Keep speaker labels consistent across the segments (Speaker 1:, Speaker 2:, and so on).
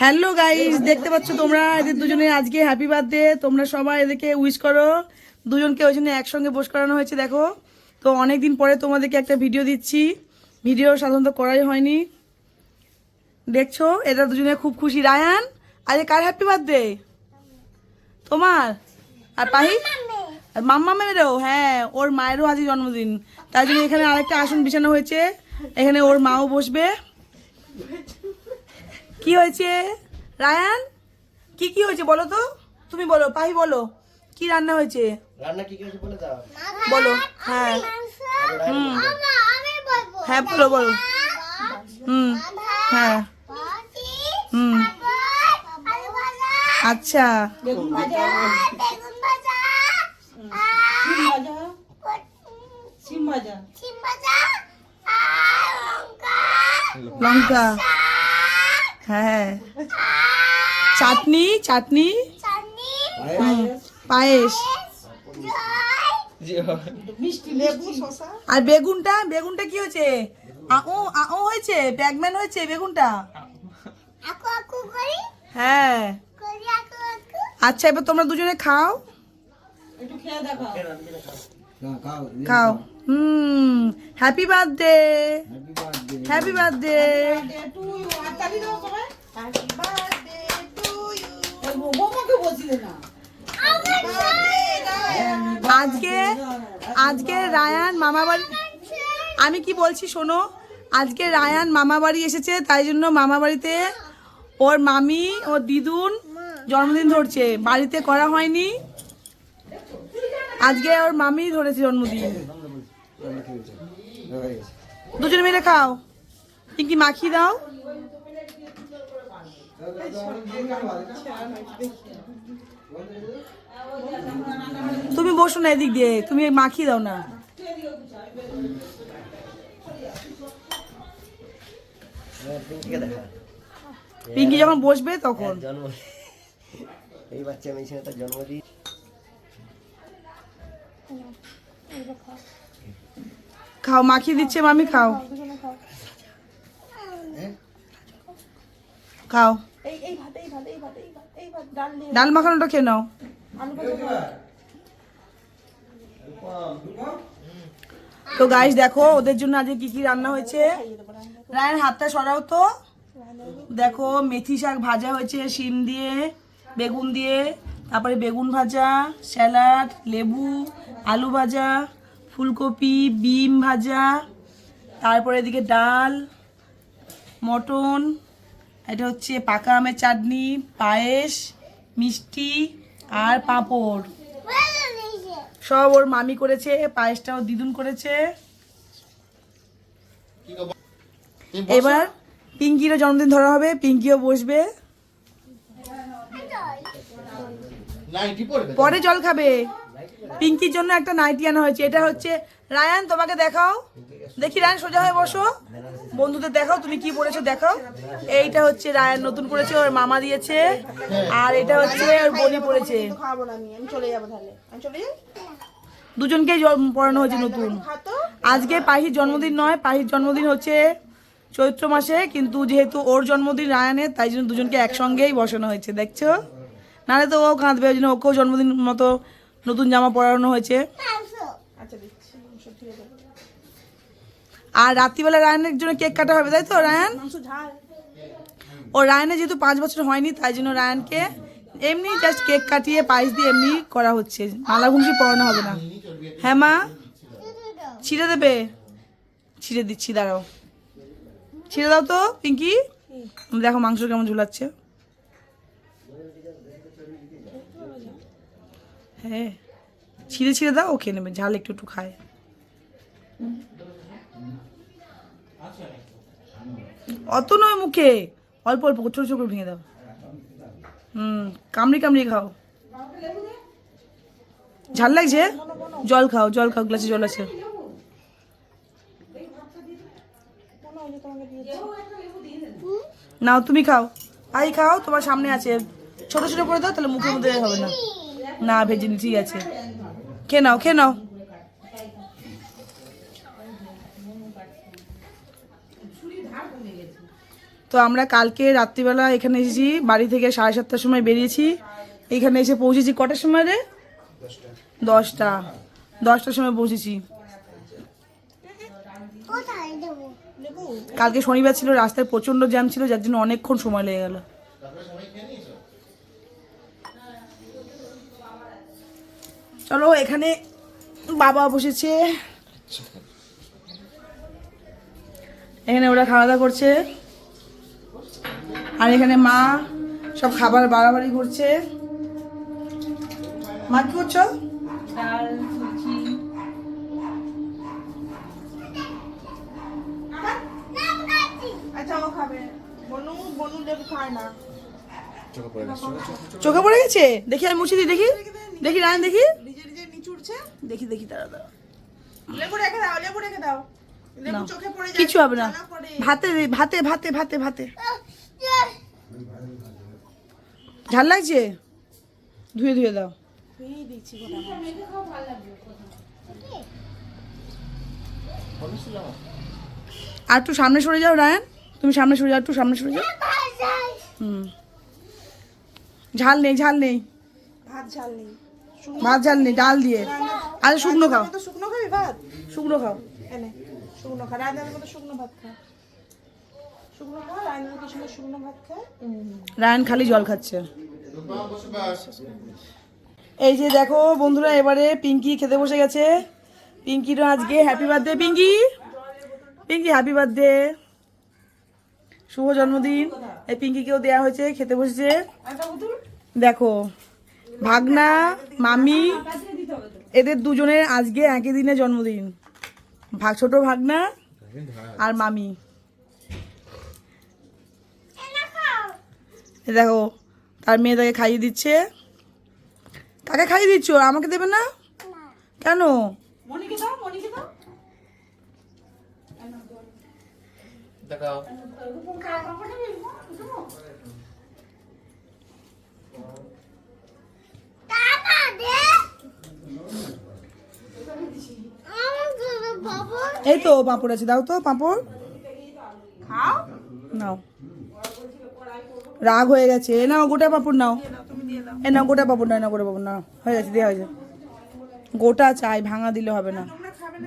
Speaker 1: Hello guys দেখতে পাচ্ছ তোমরা? এদের দুজনে আজকে হ্যাপি বার্থডে তোমরা সবাই এদেরকে উইশ করো। দুজনকে ওই জন্য একসঙ্গে বস করানো হয়েছে, দেখো। তো অনেক দিন পরে তোমাদেরকে একটা ভিডিও দিচ্ছি। ভিডিও সাধারণত করাই হয়নি। দেখছ? এটা দুজনে খুব খুশি। রায়ান, আজকে কার হ্যাপি বার্থডে তোমার? আর পাহি? আর মাম্মা মেয়েরও? হ্যাঁ ওর মায়েরও আজকে জন্মদিন। তাই জন্য এখানে আরেকটা আসন বিছানো হয়েছে। এখানে ওর মাও বসবে। কি হয়েছে? রায়ান? কি কি হয়েছে বলো তো? তুমি বলো পাহি বলো। কি রান্না হয়েছে?
Speaker 2: রান্না কি করেছে বলে দাও।
Speaker 1: বলো হ্যাঁ। হুম। হ্যাঁ বলো বলো। হুম। হ্যাঁ। হুম। আচ্ছা। লঙ্কা। হ্যাঁ। চাটনি চাটনি? পায়েস। আর বেগুনটা বেগুনটা কি হয়েছে? আও আও হয়েছে? ব্যাগম্যান হয়েছে বেগুনটা? হ্যাঁ। আচ্ছা এবার তোমরা দুজনে খাও। খাও। হুম হ্যাপি বার্থডে। হ্যাপি বার্থডে আজকে আজকে রায়ান মামা বাড়ি আমি কি বলছি শোনো? আজকে রায়ান মামা বাড়ি এসেছে, তাই জন্য মামা বাড়িতে ওর মামি, ওর দিদুন জন্মদিন ধরছে। বাড়িতে করা হয়নি। আজকে ওর মামি ধরেছে জন্মদিন। দুজনে মিলে খাও। পিঙ্কি মাখিয়ে দাও। তুমি বসো না এদিক দিয়ে তুমি মাখিয়ে দাও না। পিঙ্কি যখন বসবে তখন।
Speaker 2: এই বাচ্চা মেয়ে ছেলে তার জন্মদিন
Speaker 1: খাও, মাখিয়ে দিচ্ছে মামি, খাও। খাও। ডাল মাখানোটা খেয়ে নাও। তো গাইস দেখো, ওদের জন্য আজকে কি কি রান্না হয়েছে? রায়ের হাতটা সরাও তো। দেখো, মেথি শাক ভাজা হয়েছে, শিম দিয়ে, বেগুন দিয়ে, তারপরে বেগুন ভাজা, স্যালাড, লেবু, আলু ভাজা ফুলকপি বিম ভাজা তারপরে এদিকে ডাল মটন এটা হচ্ছে পাকা আমের চাটনি পায়েস মিষ্টি আর পাঁপড়। সব ওর মামি করেছে পায়েসটাও দিদুন করেছে। এবার পিঙ্কিরও জন্মদিন ধরা হবে পিঙ্কিও বসবে। পরে জল খাবে। পিঙ্কির জন্য একটা নাইটি আনা হয়েছে। এটা হচ্ছে, রায়ান, তোমাকে দেখাও। দেখি, রায়ান, সোজা হয়ে বসো। বন্ধুদের দেখাও, তুমি কি পড়েছো দেখাও। এইটা হচ্ছে রায়ান, নতুন করেছে, ওর মামা দিয়েছে। আর এটা হচ্ছে, ওর
Speaker 3: চলে যাই
Speaker 1: দুজনকেই পড়ানো হয়েছে নতুন। আজকে পাহির জন্মদিন নয়, পাহির জন্মদিন হচ্ছে চৈত্র মাসে, কিন্তু যেহেতু ওর জন্মদিন রায়ানের, তাই জন্য দুজনকে একসঙ্গেই বসানো হয়েছে, দেখছ? নাহলে তো ও কাঁদবে, ওই জন্য ওকেও জন্মদিন মতো নতুন জামা পরানো হয়েছে।
Speaker 3: আচ্ছা
Speaker 1: আর রাত্রিবেলা রায়ানের জন্য কেক কাটা হবে তাই তো রায়ান? ও রায়ানের যেহেতু পাঁচ বছর হয়নি তাই জন্য রায়নকে এমনি জাস্ট কেক কাটিয়ে পায়েস দিয়ে এমনি করা হচ্ছে। মালা ঘুমসি পরানো হবে না। হ্যাঁ মা? ছিঁড়ে দেবে? ছিঁড়ে দিচ্ছি দাঁড়াও। ছিঁড়ে দাও তো পিঙ্কি। দেখো মাংস কেমন ঝুলাচ্ছে। হ্যাঁ। ছিঁড়ে ছিঁড়ে দাও খেয়ে নেবে। ঝাল একটু একটু খায়। অত নয় মুখে। অল্প অল্প ছোট ছোট করে ভেঙে দাও। হুম, কামড়ি কামড়ি খাও। ঝাল লাগছে? জল খাও জল খাও, গ্লাসে জল আছে। নাও, তুমি খাও। আই, খাও, তোমার সামনে আছে। ছোট ছোট করে দাও, তাহলে মুখের মধ্যে হবে না। না ভেজিনি ঠিক আছে। খেয়ে নাও খেয়ে নাও। তো আমরা কালকে রাত্রিবেলা এখানে এসেছি বাড়ি থেকে সাড়ে সাতটার সময় বেরিয়েছি। এখানে এসে পৌঁছেছি কটার সময় রে? দশটা। দশটার সময় পৌঁছেছি। কালকে শনিবার ছিল রাস্তায় প্রচণ্ড জ্যাম ছিল যার জন্য অনেকক্ষণ সময় লেগে গেল। চলো এখানে বাবা বসেছে। এখানে ওরা খাওয়া দাওয়া করছে। আর এখানে মা সব খাবার বাড়াবাড়ি করছে। মা কি করছ?
Speaker 3: আচ্ছা ও খাবে। বনু বনু লেবু খায় না।
Speaker 1: চোখে পড়ে গেছে? দেখি আমি মুছে দিই দেখি। দেখি রায়ন দেখি।
Speaker 3: নিজে নিজে নিচুড়ছে
Speaker 1: দেখি দেখি তারা দাঁড়া।
Speaker 3: লেবু রেখে দাও লেবু রেখে দাও। লেবু চোখে পড়ে যায়
Speaker 1: কিছু হবে না। ভাতে ভাতে ভাতে ভাতে ভাতে। ঝাল লাগছে? ধুয়ে ধুয়ে দাও। আর একটু সামনে সরে যাও রায়ন। তুমি সামনে সরে যাও একটু সামনে সরে যাও। হুম। ঝাল নেই ঝাল নেই।
Speaker 3: ভাত ঝাল নেই।
Speaker 1: ভাত ঝাল নেই ডাল দিয়ে। আরে শুকনো খাও।
Speaker 3: শুকনো খাবি ভাত?
Speaker 1: শুকনো খাও।
Speaker 3: এনে শুকনো খা রায়নের মতো শুকনো ভাত খা।
Speaker 1: রায়ন খালি জল খাচ্ছে। এই যে দেখো বন্ধুরা এবারে পিঙ্কি খেতে বসে গেছে। পিঙ্কিরও আজকে happy birthday Pinky. Pinky happy birthday শুভ জন্মদিন। এই পিঙ্কিকেও দেয়া হয়েছে খেতে বসেছে। দেখো ভাগনা, মামি, এদের দুজনের আজকে একই দিনে জন্মদিন। ভাগ ছোট ভাগনা আর মামি। দেখো, তার মেয়ে তাকে খাইয়ে দিচ্ছে। কাকে খাইয়ে দিচ্ছ? আমাকে দেবে না? কেন?
Speaker 2: দেখাও।
Speaker 1: এই তো পাঁপড় আছে দাও তো পাঁপড়।
Speaker 3: খাও?
Speaker 1: নাও। রাগ হয়ে গেছে। এ নাও গোটা পাঁপড় নাও। এ নাও গোটা পাঁপড় নাও না গোটা পাঁপড় নাও। হয়ে গেছে দেওয়া হয়েছে। গোটা চাই ভাঙা দিলে হবে না।
Speaker 3: খাবে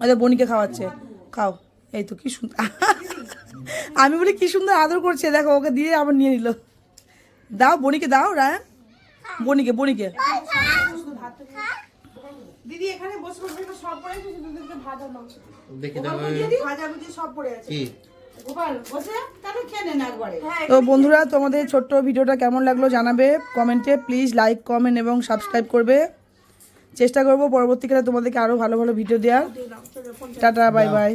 Speaker 1: আচ্ছা বনিকে খাওয়াচ্ছে। খাও। এই তো কি সুন্দর। আমি বলি কি সুন্দর আদর করছে। দেখো ওকে দিয়ে আবার নিয়ে নিল। দাও বনিকে দাও রায়ন। বনিকে বনিকে।
Speaker 3: দিদি এখানে বসে বসে একটা সব পড়ে আছে দিদিকে ভাত আর মাংস
Speaker 2: দেখি
Speaker 3: ভাজা ভুজি সব পড়ে আছে।
Speaker 2: কি?
Speaker 3: হ্যাঁ
Speaker 1: তো বন্ধুরা তোমাদের ছোট্ট ভিডিওটা কেমন লাগল জানাবে কমেন্টে। প্লিজ লাইক কমেন্ট এবং সাবস্ক্রাইব করবে। চেষ্টা করব পরবর্তীকালে তোমাদেরকে আরও ভালো ভালো ভিডিও দেওয়ার। Tata bye bye